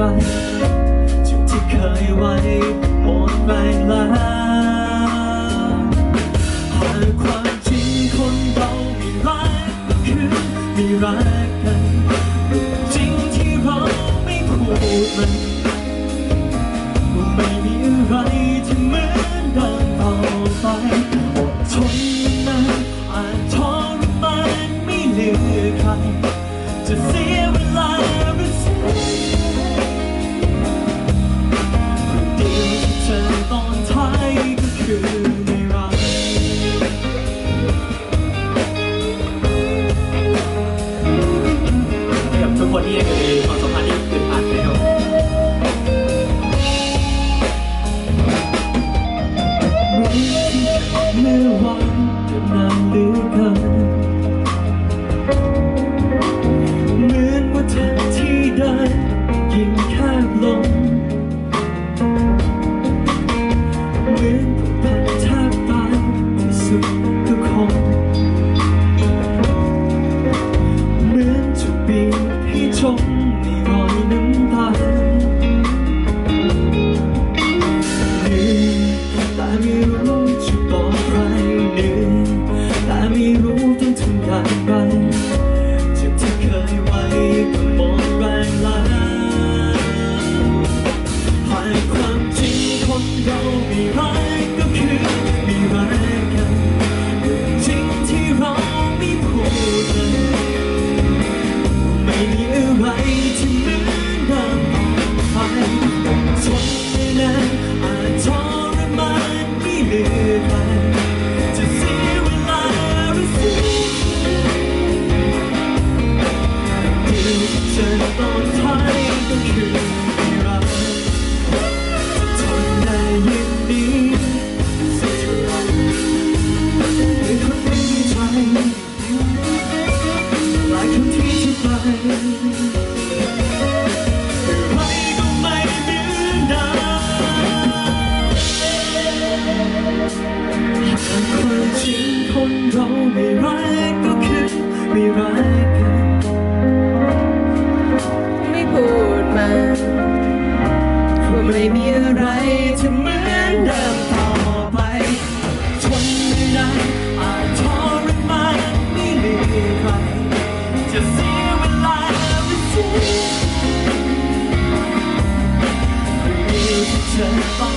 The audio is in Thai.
ไรจุดที่เคยไว้หมดไปแล้วหากความจริงคนเรามีรักคือมีรักกันจริงที่เราไม่พูดมันก็ไม่มีอะไรที่เหมือนเดิมต่อไปอดทนนานอาจทรมานไม่เหลือใครจะเสีย turn up on ไม่มีอะไรจะเหมือนเดิมต่อไป ทนไม่ได้อาจทรมานไม่มีใครจะเสียเวลาไปสิไม่มีที่เธอ